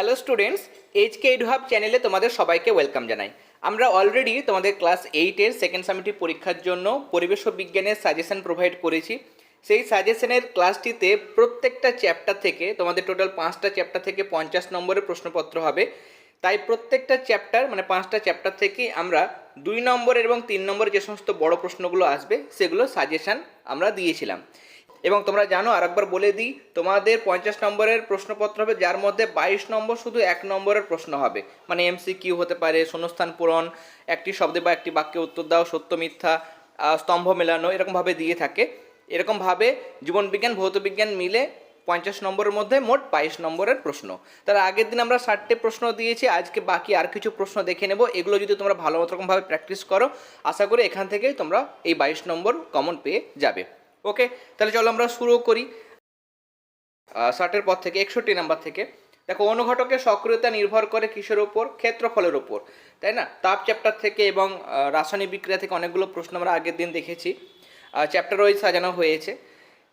Hello students H K hub চ্যানেলে তোমাদের সবাইকে ওয়েলকাম জানাই। আমরা অলরেডি তোমাদের ক্লাস এইটের সেকেন্ড সামিটিভ পরীক্ষার জন্য পরিবেশ বিজ্ঞানের সাজেশন প্রোভাইড করেছি। সেই সাজেশনের ক্লাসটিতে প্রত্যেকটা চ্যাপ্টার থেকে, তোমাদের টোটাল পাঁচটা চ্যাপ্টার থেকে পঞ্চাশ নম্বরের প্রশ্নপত্র হবে। তাই প্রত্যেকটা চ্যাপ্টার মানে পাঁচটা চ্যাপ্টার থেকেই আমরা দুই নম্বরের এবং তিন নম্বরের যে সমস্ত বড় প্রশ্নগুলো আসবে, সেগুলো সাজেশান আমরা দিয়েছিলাম। এবং তোমরা জানো, আরেকবার বলে দিই, তোমাদের পঞ্চাশ নম্বরের প্রশ্নপত্র হবে, যার মধ্যে বাইশ নম্বর শুধু এক নম্বরের প্রশ্ন হবে। মানে এমসি কিউ হতে পারে, শূন্যস্থান পূরণ, একটি শব্দে বা একটি বাক্যে উত্তর দাও, সত্য, মিথ্যা স্তম্ভ মেলানো, এরকমভাবে দিয়ে থাকে। এরকমভাবে জীবনবিজ্ঞান, ভৌতবিজ্ঞান মিলে পঞ্চাশ নম্বরের মধ্যে মোট বাইশ নম্বরের প্রশ্ন। তার আগের দিন আমরা ষাটটি প্রশ্ন দিয়েছি, আজকে বাকি আর কিছু প্রশ্ন দেখে নেব। এগুলো যদি তোমরা ভালো মতো রকমভাবে প্র্যাকটিস করো, আশা করি এখান থেকে তোমরা এই বাইশ নম্বর কমন পেয়ে যাবে। ওকে তাহলে চলো আমরা শুরু করি। ষাটের পর থেকে, একষট্টি নাম্বার থেকে। দেখো, অনুঘটকের সক্রিয়তা নির্ভর করে কিসের ওপর ক্ষেত্রফলের ওপর তাই না? তাপ চ্যাপ্টার থেকে এবং রাসায়নিক বিক্রিয়া থেকে অনেকগুলো প্রশ্ন আমরা আগের দিন দেখেছি। চ্যাপ্টার ওয়াইজ সাজানো হয়েছে।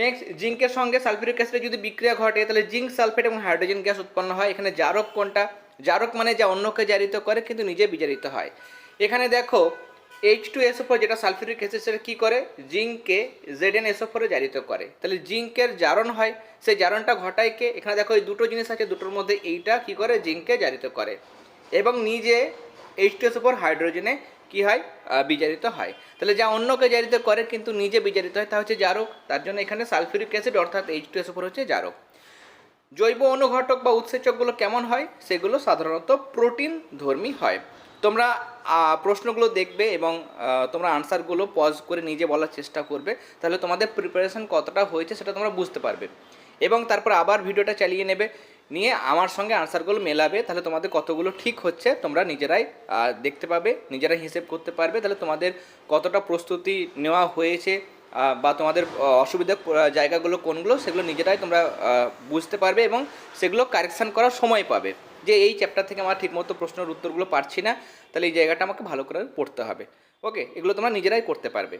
নেক্সট জিঙ্কের সঙ্গে সালফিউরিক অ্যাসিডের যদি বিক্রিয়া ঘটে, তাহলে জিঙ্ক সালফেট এবং হাইড্রোজেন গ্যাস উৎপন্ন হয়। এখানে জারক কোনটা? জারক মানে যা অন্যকে জারিত করে, কিন্তু নিজে বিজারিত হয়। এখানে দেখো এইচ টু এসোফোর যেটা সালফিউরিক অ্যাসিড সেটা কী করে? জিঙ্ককে জেড এন এসোফোরে জারিত করে। তাহলে জিঙ্কের জারণ হয়, সেই জারণটা ঘটায় কে? এখানে দেখো এই দুটো জিনিস আছে, দুটোর মধ্যে এইটা কি করে? জিঙ্ককে জারিত করে। এবং নিজে এইচ টু এসোফোর হাইড্রোজেনে কী হয়? বিজারিত হয়। তাহলে যা অন্যকে জারিত করে, কিন্তু নিজে বিজারিত হয়, তা হচ্ছে জারক। তার জন্য এখানে সালফিউরিক অ্যাসিড অর্থাৎ H two S O four হচ্ছে জারক। জৈব অনুঘটক বা উৎসেচকগুলো কেমন হয়? সেগুলো সাধারণত প্রোটিন ধর্মী হয়। তোমরা প্রশ্নগুলো দেখবে এবং তোমরা আনসারগুলো পজ করে নিজে বলার চেষ্টা করবে। তাহলে তোমাদের প্রিপারেশন কতটা হয়েছে সেটা তোমরা বুঝতে পারবে। এবং তারপর আবার ভিডিওটা চালিয়ে নেবে। নিয়ে আমার সঙ্গে আনসারগুলো মেলাবে। তাহলে তোমাদের কতগুলো ঠিক হচ্ছে তোমরা নিজেরাই দেখতে পাবে নিজেরাই হিসেব করতে পারবে। তাহলে তোমাদের কতটা প্রস্তুতি নেওয়া হয়েছে বা তোমাদের আহ, অসুবিধার জায়গাগুলো কোনগুলো সেগুলো নিজেরাই তোমরা বুঝতে পারবে এবং সেগুলো কারেকশান করার সময় পাবে। যে এই চ্যাপ্টার থেকে আমার ঠিকমতো প্রশ্নের উত্তরগুলো পারছি না, তাহলে এই জায়গাটা আমাকে ভালো করে পড়তে হবে। ওকে এগুলো তোমরা নিজেরাই করতে পারবে।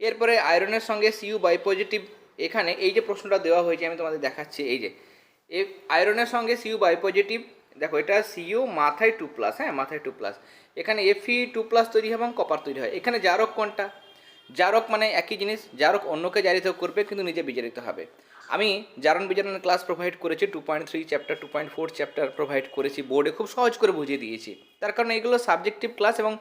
এরপরে আয়রনের সঙ্গে সিইউ বাই পজিটিভ এখানে এই যে প্রশ্নটা দেওয়া হয়েছে, আমি তোমাদের দেখাচ্ছি। এই যে আয়রনের সঙ্গে সিইউ বাই পজিটিভ দেখো এটা সিইউ মাথায় টু প্লাস হ্যাঁ? মাথায় টু প্লাস এখানে এফি টু প্লাস তৈরি হয় এবং কপার তৈরি হয়। এখানে জারক কোনটা? জারক মানে একই জিনিস, জারক অন্যকে জারিত করবে, কিন্তু নিজে বিজারিত হবে। আমি জারণ বিজারণের ক্লাস প্রোভাইড করেছি two point three chapter two point four chapter provide করেছি বোর্ডে খুব সহজ করে বুঝিয়ে দিয়েছি। তার কারণে এগুলো সাবজেক্টিভ ক্লাস এবং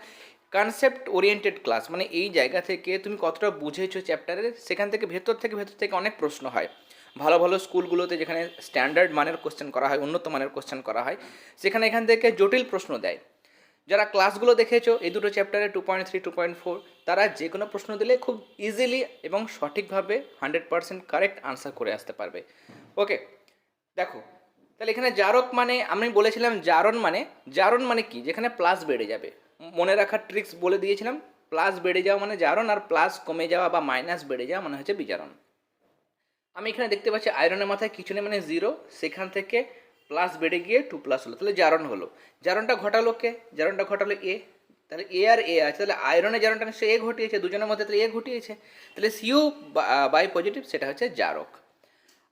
কনসেপ্ট ওরিয়েন্টেড ক্লাস মানে এই জায়গা থেকে তুমি কতটা বুঝেছ চ্যাপ্টারে সেখান থেকে ভেতর থেকে ভেতর থেকে অনেক প্রশ্ন হয়। ভালো ভালো স্কুলগুলোতে যেখানে স্ট্যান্ডার্ড মানের কোশ্চেন করা হয়, উন্নত মানের কোশ্চেন করা হয়, সেখানে এখান থেকে জটিল প্রশ্ন দেয়। যারা ক্লাসগুলো দেখেছ, এই দুটো চ্যাপ্টারে two point three two point four তারা যে কোনো প্রশ্ন দিলে খুব ইজিলি এবং সঠিকভাবে হান্ড্রেড পার্সেন্ট কারেক্ট আনসার করে আসতে পারবে। ওকে দেখো, তাহলে এখানে জারক মানে আমি বলেছিলাম জারণ মানে জারণ মানে কি? যেখানে প্লাস বেড়ে যাবে। মনে রাখার ট্রিক্স বলে দিয়েছিলাম প্লাস বেড়ে যাওয়া মানে জারণ আর প্লাস কমে যাওয়া বা মাইনাস বেড়ে যাওয়া মানে হচ্ছে বিজারণ। আমি এখানে দেখতে পাচ্ছি আয়রনের মাথায় কিছু নেই মানে জিরো সেখান থেকে প্লাস বেড়ে গিয়ে টু প্লাস হলো। তাহলে জারণ হলো। জারণটা ঘটালো কে? জারণটা ঘটালো এ তাহলে এ আর এ আছে, তাহলে আয়রনের জারণটা সে এ ঘটিয়েছে, দুজনের মধ্যে তাহলে এ ঘটিয়েছে। তাহলে সিউ বাই পজিটিভ সেটা হচ্ছে জারক।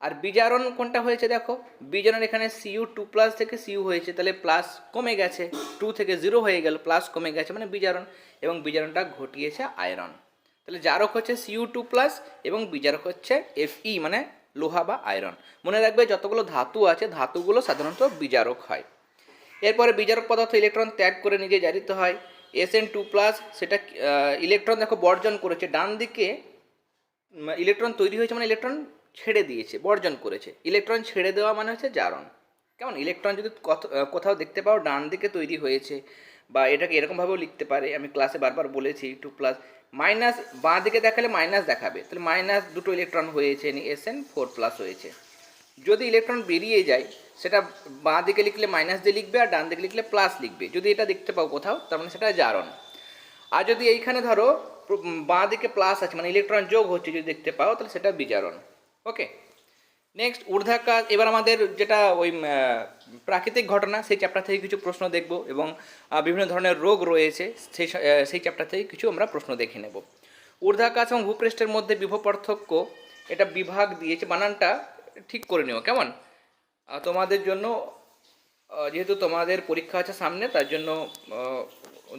আর বিজারণ কোনটা হয়েছে দেখো? বিজারণ এখানে সিইউ টু প্লাস থেকে সিইউ হয়েছে, তাহলে প্লাস কমে গেছে টু থেকে জিরো হয়ে গেল প্লাস কমে গেছে মানে বিজারণ। এবং বিজারণটা ঘটিয়েছে আয়রন তাহলে জারক হচ্ছে সিইউ টু প্লাস এবং বিজারক হচ্ছে এফ ই মানে লোহা বা আয়রন মনে রাখবে যতগুলো ধাতু আছে, ধাতুগুলো সাধারণত বিজারক হয়। এরপরে বিজারক পদার্থ ইলেকট্রন ত্যাগ করে নিজে জারিত হয়। এস এন টু প্লাস সেটা ইলেকট্রন দেখো বর্জন করেছে, ডান দিকে ইলেকট্রন তৈরি হয়েছে মানে ইলেকট্রন ছেড়ে দিয়েছে, বর্জন করেছে। ইলেকট্রন ছেড়ে দেওয়া মানে হচ্ছে জারণ। কেমন? ইলেকট্রন যদি কোথাও দেখতে পাও, ডান দিকে তৈরি হয়েছে, বা এটাকে এরকমভাবেও লিখতে পারে, আমি ক্লাসে বারবার বলেছি টু প্লাস মাইনাস বাঁ দিকে দেখালে মাইনাস দেখাবে, তাহলে মাইনাস দুটো ইলেকট্রন হয়েছে এস এন ফোর প্লাস হয়েছে। যদি ইলেকট্রন বেরিয়ে যায়, সেটা বাঁ দিকে লিখলে মাইনাস দিয়ে লিখবে আর ডান দিকে লিখলে প্লাস লিখবে। যদি এটা দেখতে পাও কোথাও, তার মানে সেটা জারণ। আর যদি এইখানে ধরো, বাঁ দিকে প্লাস আছে মানে ইলেকট্রন যোগ হচ্ছে, যদি দেখতে পাও, তাহলে সেটা বিজারণ। ওকে নেক্সট ঊর্ধ্বাকাশ এবার আমাদের যেটা ওই প্রাকৃতিক ঘটনা, সেই চ্যাপ্টার থেকে কিছু প্রশ্ন দেখব এবং বিভিন্ন ধরনের রোগ রয়েছে, সেই সেই চ্যাপ্টার থেকে কিছু আমরা প্রশ্ন দেখে নেব। ঊর্ধ্বাকাশ এবং ভূপৃষ্ঠের মধ্যে বিভব পার্থক্য, এটা বিভাগ দিয়েছে, বানানটা ঠিক করে নিও, কেমন? তোমাদের জন্য যেহেতু তোমাদের পরীক্ষা আছে সামনে, তার জন্য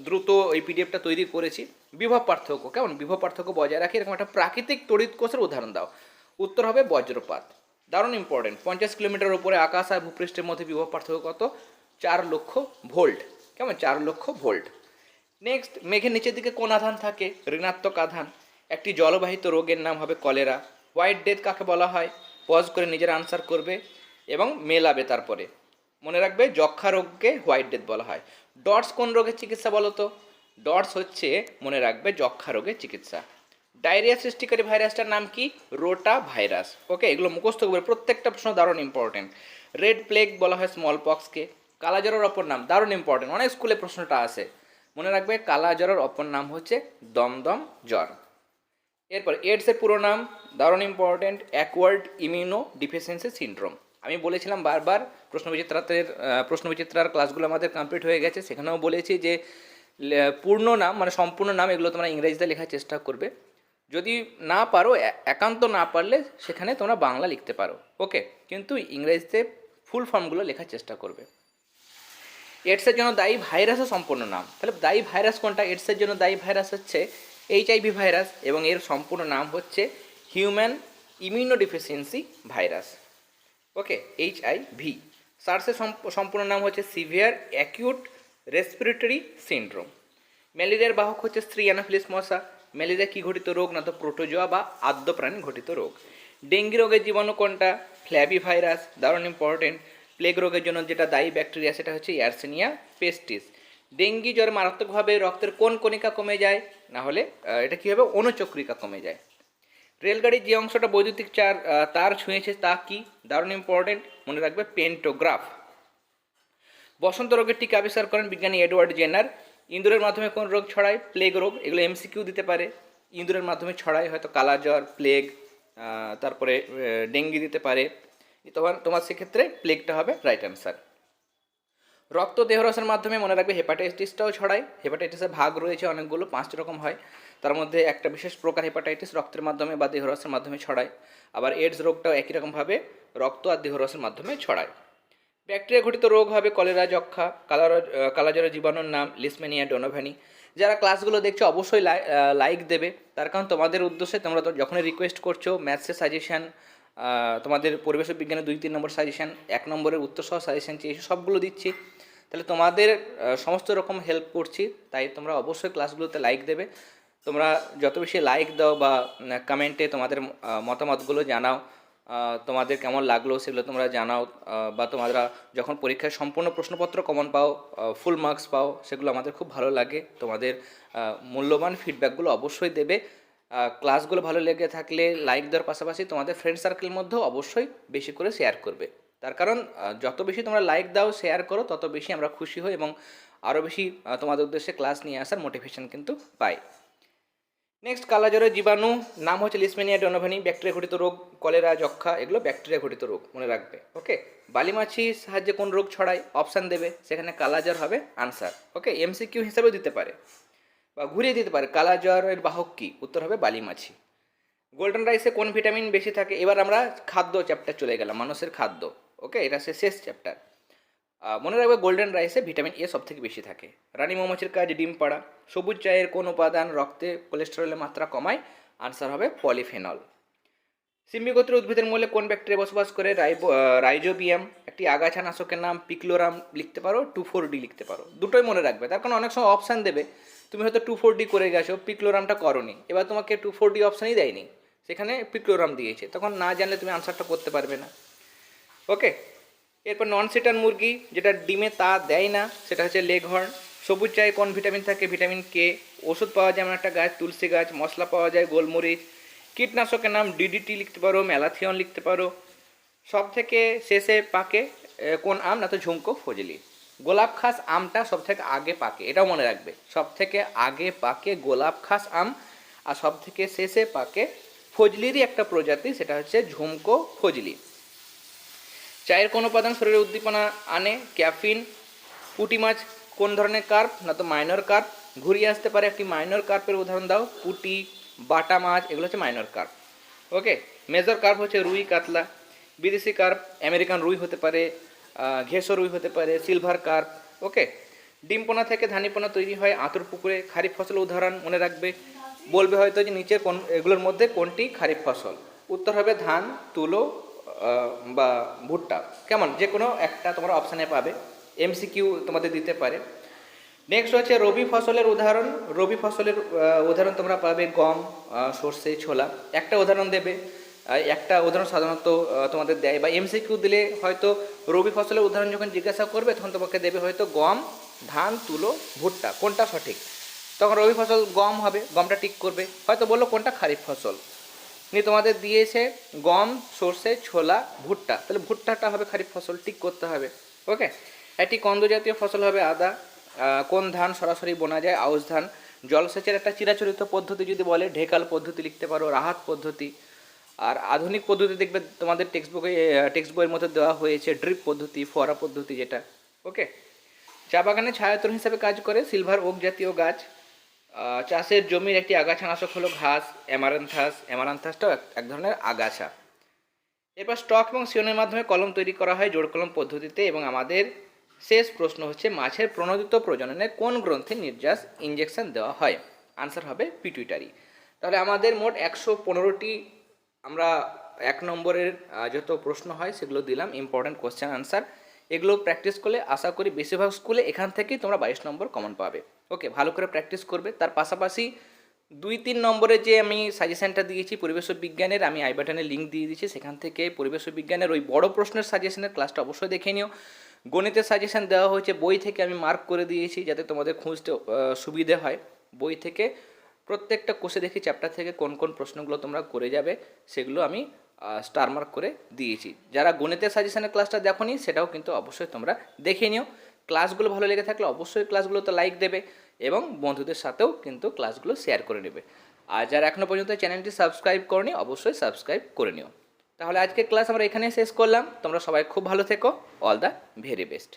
দ্রুত এই পিডিএফটা তৈরি করেছি। বিভব পার্থক্য, কেমন? বিভব পার্থক্য বজায় রাখি, এরকম একটা প্রাকৃতিক তড়িৎ কোষের উদাহরণ দাও। উত্তর হবে বজ্রপাত। দারুণ ইম্পর্টেন্ট পঞ্চাশ কিলোমিটার উপরে আকাশ আর ভূপৃষ্ঠের মধ্যে বিভব পার্থক্য কত? চার লক্ষ ভোল্ট, কেমন? চার লক্ষ ভোল্ট। নেক্সট মেঘের নিচের দিকে কোন আধান থাকে? ঋণাত্মক আধান। একটি জলবাহিত রোগের নাম হবে কলেরা। হোয়াইট ডেথ কাকে বলা হয়? পজ করে নিজের আনসার করবে এবং মেলাবে তারপরে। মনে রাখবে যক্ষা রোগকে হোয়াইট ডেথ বলা হয়। ডটস কোন রোগের চিকিৎসা বলো তো? ডটস হচ্ছে, মনে রাখবে, যক্ষা রোগের চিকিৎসা। ডায়রিয়া সৃষ্টিকারী ভাইরাসটার নাম কি? Rota virus. ওকে এগুলো মুখস্থ করবে প্রত্যেকটা প্রশ্ন দারুণ ইম্পর্টেন্ট রেড প্লেগ বলা হয় স্মল পক্সকে কালাজ্বরের অপর নাম, দারুণ ইম্পর্টেন্ট অনেক স্কুলে প্রশ্নটা আসে। মনে রাখবে, কালাজ্বরের অপর নাম হচ্ছে দমদম জ্বর। এরপর এডসের পুরো নাম, দারুণ important acquired immunodeficiency syndrome আমি বলেছিলাম বারবার, প্রশ্নবিচিত্রাতের প্রশ্নবিচিত্রার ক্লাসগুলো আমাদের কমপ্লিট হয়ে গেছে। সেখানেও বলেছি যে পূর্ণ নাম মানে সম্পূর্ণ নাম এগুলো তোমরা ইংরেজিতে লেখার চেষ্টা করবে। যদি না পারো একান্ত না পারলে সেখানে তোমরা বাংলা লিখতে পারো। ওকে? কিন্তু ইংরেজিতে ফুল ফর্মগুলো লেখার চেষ্টা করবে। এডসের জন্য দায়ী ভাইরাসও সম্পূর্ণ নাম। তাহলে দায়ী ভাইরাস কোনটা? এডসের জন্য দায়ী ভাইরাস হচ্ছে এইচআইভি ভাইরাস এবং এর সম্পূর্ণ নাম হচ্ছে human immunodeficiency virus okay H I সার্সের সম্প- সম্পূর্ণ নাম হচ্ছে সিভিয়ার অ্যাকিউট রেসপিরেটরি সিন্ড্রোম ম্যালেরিয়ার বাহক হচ্ছে স্ত্রী অ্যানাফিলিস মশা ম্যালেরিয়া কি ঘটিত রোগ না তো প্রোটোজোয়া বা আদ্য প্রাণী ঘটিত রোগ। ডেঙ্গি রোগের জীবাণু কোনটা? ফ্ল্যাবি ভাইরাস দারুণ ইম্পর্টেন্ট প্লেগ রোগের জন্য যেটা দায়ী ব্যাকটেরিয়া সেটা হচ্ছে ইয়ারসেনিয়া পেস্টিস ডেঙ্গি জ্বর মারাত্মকভাবে রক্তের কোন কণিকা কমে যায়। না হলে এটা কী হবে অনুচক্রিকা কমে যায়? রেলগাড়ির যে অংশটা বৈদ্যুতিক চার তার ছুঁয়েছে তা কি? দারুণ ইম্পর্টেন্ট মনে রাখবে পেন্টোগ্রাফ বসন্ত রোগের টিকা আবিষ্কার করেন বিজ্ঞানী এডওয়ার্ড জেনার। ইঁদুরের মাধ্যমে কোন রোগ ছড়ায়? প্লেগ রোগ, এগুলো এমসিকিউ দিতে পারে। ইঁদুরের মাধ্যমে ছড়ায় হয়তো কালাজ্বর প্লেগ তারপরে ডেঙ্গি দিতে পারে। তোমার তোমার সেক্ষেত্রে প্লেগটা হবে রাইট অ্যান্সার রক্ত দেহরসের মাধ্যমে মনে রাখবে হেপাটাইটিসটাও ছড়ায়। হেপাটাইটিসের ভাগ রয়েছে অনেকগুলো, পাঁচটি রকম হয়। তার মধ্যে একটা বিশেষ প্রকার হেপাটাইটিস রক্তের মাধ্যমে বা দেহরসের মাধ্যমে ছড়ায়। আবার এডস রোগটাও একই রকমভাবে রক্ত আর দেহরসের মাধ্যমে ছড়ায়। ব্যাকটেরিয়া ঘটিত রোগ হবে কলেরা যক্ষা কালার কালাজ্বরের জীবাণুর নাম, লিসমেনিয়া ডোনোভ্যানি যারা ক্লাসগুলো দেখছ অবশ্যই লাইক দেবে। তার কারণ তোমাদের উদ্দেশ্যে তোমরা তো যখনই রিকোয়েস্ট করছ ম্যাথসের সাজেশান তোমাদের পরিবেশ বিজ্ঞানের দুই তিন নম্বর সাজেশান এক নম্বরের উত্তর সহ সাজেশান চেয়েছো সবগুলো দিচ্ছি, তাহলে তোমাদের সমস্ত রকম হেল্প করছি, তাই তোমরা অবশ্যই ক্লাসগুলোতে লাইক দেবে। তোমরা যত বেশি লাইক দাও বা কমেন্টে তোমাদের মতামতগুলো জানাও তোমাদের কেমন লাগল সেগুলো তোমরা জানাও বা তোমরা যখন পরীক্ষায় সম্পূর্ণ প্রশ্নপত্র কমন পাও ফুল মার্কস পাও, সেগুলো আমাদের খুব ভালো লাগে। তোমাদের মূল্যবান ফিডব্যাকগুলো অবশ্যই দেবে। ক্লাসগুলো ভালো লেগে থাকলে লাইক দেওয়ার পাশাপাশি তোমাদের ফ্রেন্ড সার্কেলের মধ্যেও অবশ্যই বেশি করে শেয়ার করবে। তার কারণ যত বেশি তোমরা লাইক দাও শেয়ার করো, তত বেশি আমরা খুশি হই এবং আরও বেশি তোমাদের উদ্দেশ্যে ক্লাস নিয়ে আসার মোটিভেশন কিন্তু পাই। নেক্সট কালাজ্বরের জীবাণু, নাম হচ্ছে লিসমেনিয়া ডোনোভানি ব্যাকটেরিয়া ঘটিত রোগ কলেরা যক্ষা এগুলো ব্যাকটেরিয়া ঘটিত রোগ, মনে রাখবে ওকে বালিমাছির সাহায্যে কোন রোগ ছড়ায়? অপশান দেবে, সেখানে কালাজ্বর হবে আনসার ওকে এমসিকিউ হিসাবেও দিতে পারে। বা ঘুরিয়ে দিতে পারে। কালা কালাজ্বরের বাহক কি? উত্তর হবে বালিমাছি গোল্ডেন রাইসে কোন ভিটামিন বেশি থাকে? এবার আমরা খাদ্য চ্যাপ্টার চলে গেলাম, মানুষের খাদ্য ওকে এটা সে শেষ চ্যাপ্টার মনে রাখবে গোল্ডেন রাইসে ভিটামিন এ সব থেকে বেশি থাকে। রানী মৌমাছির কাজ, ডিম পাড়া। সবুজ চায়ের কোন উপাদান রক্তে কোলেস্টেরলের মাত্রা কমায়? আনসার হবে পলিফেনল সিম্বিগোত্র উদ্ভিদের মূলে কোন ব্যাকটেরিয়া বসবাস করে? রাইবো রাইজোবিয়াম একটি আগাছা নাশকের নাম পিক্লোরাম লিখতে পারো টু ফোর ডি লিখতে পারো। দুটোই মনে রাখবে। তার কারণ অনেক সময় অপশান দেবে। তুমি হয়তো টু ফোর ডি করে গেছো পিক্লোরামটা করনি। এবার তোমাকে টু ফোর ডি অপশানই দেয়নি। সেখানে পিক্লোরাম দিয়েছে। তখন না জানলে তুমি আনসারটা করতে পারবে না। ওকে এরপর নন সেটার মুরগি, যেটা ডিমে তা দেয় না, সেটা হচ্ছে লেগ হর্ন সবুজ চায়ে কোন ভিটামিন থাকে? ভিটামিন কে ওষুধ পাওয়া যায় এমন একটা গাছ, তুলসী গাছ, মশলা পাওয়া যায়, গোলমরিচ। কীটনাশকের নাম ডিডিটি লিখতে পারো ম্যালাথিয়ন লিখতে পারো। সব থেকে শেষে পাকে কোন আম, না তো ঝুমকো, ফজলি। গোলাপ খাস আমটা সব থেকে আগে পাকে, এটাও মনে রাখবে। সব থেকে আগে পাকে গোলাপ খাস আম, আর সব থেকে শেষে পাকে ফজলিরই একটা প্রজাতি, সেটা হচ্ছে ঝুমকো ফজলি। চায়ের কোন উপাদান শরীরে উদ্দীপনা আনে? ক্যাফিন, পুঁটি মাছ কোন ধরনের কার্প, না তো মাইনর কার্প? ঘুরিয়ে আসতে পারে একটি মাইনর কার্পের উদাহরণ দাও। পুঁটি, বাটা মাছ, এগুলো হচ্ছে minor carp. Okay? Major carp হচ্ছে রুই কাতলা, বিদেশি কার্প, আমেরিকান রুই হতে পারে ঘেঁষো রুই হতে পারে সিলভার কার্প ওকে ডিমপোনা থেকে ধানিপোনা তৈরি হয় আঁতুর পুকুরে, খারিফ ফসলের উদাহরণ মনে রাখবে। বলবে হয়তো যে নিচের কোন, এগুলোর মধ্যে কোনটি খারিফ ফসল? উত্তর হবে ধান, তুলো বা ভুট্টা। কেমন? যে কোনো একটা তোমরা অপশানে পাবে। এমসিকিউ তোমাদের দিতে পারে। নেক্সট হচ্ছে রবি ফসলের উদাহরণ। রবি ফসলের উদাহরণ তোমরা পাবে গম সর্ষে, ছোলা। একটা উদাহরণ দেবে। একটা উদাহরণ সাধারণত তোমাদের দেয়। বা এমসিকিউ দিলে হয়তো রবি ফসলের উদাহরণ যখন জিজ্ঞাসা করবে, তখন তোমাকে দেবে হয়তো গম, ধান, তুলো, ভুট্টা, কোনটা সঠিক? তখন রবি ফসল গম হবে, গমটা টিক করবে। হয়তো বলল, কোনটা খারিফ ফসল? নিয়ে তোমাদের দিয়েছে গম, সর্ষে, ছোলা, ভুট্টা। তাহলে ভুট্টাটা হবে খারিফ ফসল টিক করতে হবে। ওকে? একটি কন্দ জাতীয় ফসল হবে আদা। কোন ধান সরাসরি বোনা যায়? আউশ ধান। জলসেচের একটা চিরাচরিত পদ্ধতি যদি বলে, ঢেকাল পদ্ধতি লিখতে পারো, রাহাত পদ্ধতি। আর আধুনিক পদ্ধতি দেখবে তোমাদের টেক্সট বুকে টেক্সট বইয়ের মধ্যে দেওয়া হয়েছে ড্রিপ পদ্ধতি, ফোয়ারা পদ্ধতি যেটা ওকে চা বাগানে ছায়াতন হিসাবে কাজ করে সিলভার ওক জাতীয় গাছ। চাষের জমির একটি আগাছানাশক হলো ঘাস অ্যামারান্থাস অ্যামারান্থাসটাও এক- ধরনের আগাছা। এরপর স্টক এবং সিয়নের মাধ্যমে কলম তৈরি করা হয় জোড় কলম পদ্ধতিতে এবং আমাদের শেষ প্রশ্ন হচ্ছে মাছের প্রণোদিত প্রজননে কোন গ্রন্থে নির্যাস ইঞ্জেকশন দেওয়া হয়? আনসার হবে পিটুইটারি তাহলে আমাদের মোট একশো পনেরোটি আমরা এক নম্বরের যত প্রশ্ন হয় সেগুলো দিলাম ইম্পর্ট্যান্ট কোশ্চেন আনসার এগুলো প্র্যাকটিস করলে আশা করি বেশিরভাগ স্কুলে এখান থেকেই তোমরা বাইশ নম্বর কমন পাবে। ওকে ভালো করে প্র্যাকটিস করবে। তার পাশাপাশি দুই, তিন নম্বরে যে আমি সাজেশনটা দিয়েছি পরিবেশ বিজ্ঞানের, আমি আই বাটনে লিঙ্ক দিয়ে দিয়েছি। সেখান থেকে পরিবেশ বিজ্ঞানের ওই বড় প্রশ্নের সাজেশনের ক্লাসটা অবশ্যই দেখে নিও। গণিতের সাজেশন দেওয়া হয়েছে, বই থেকে আমি মার্ক করে দিয়েছি যাতে তোমাদের খুঁজতে সুবিধে হয়। বই থেকে প্রত্যেকটা কোষে দেখি চ্যাপ্টার থেকে কোন কোন প্রশ্নগুলো তোমরা করে যাবে, সেগুলো আমি স্টার মার্ক করে দিয়েছি। যারা গণিতের সাজেশনের ক্লাসটা দেখোনি, সেটাও কিন্তু অবশ্যই তোমরা দেখে নিও। ক্লাসগুলো ভালো লেগে থাকলে অবশ্যই ক্লাসগুলোতে লাইক দেবে এবং বন্ধুদের সাথেও কিন্তু ক্লাসগুলো শেয়ার করে নেবে। আর যারা এখনও পর্যন্ত চ্যানেলটি সাবস্ক্রাইব করনি, অবশ্যই সাবস্ক্রাইব করে নিও। তাহলে আজকে ক্লাস আমরা এখানে শেষ করলাম। তোমরা সবাই খুব ভালো থেকো। All the very best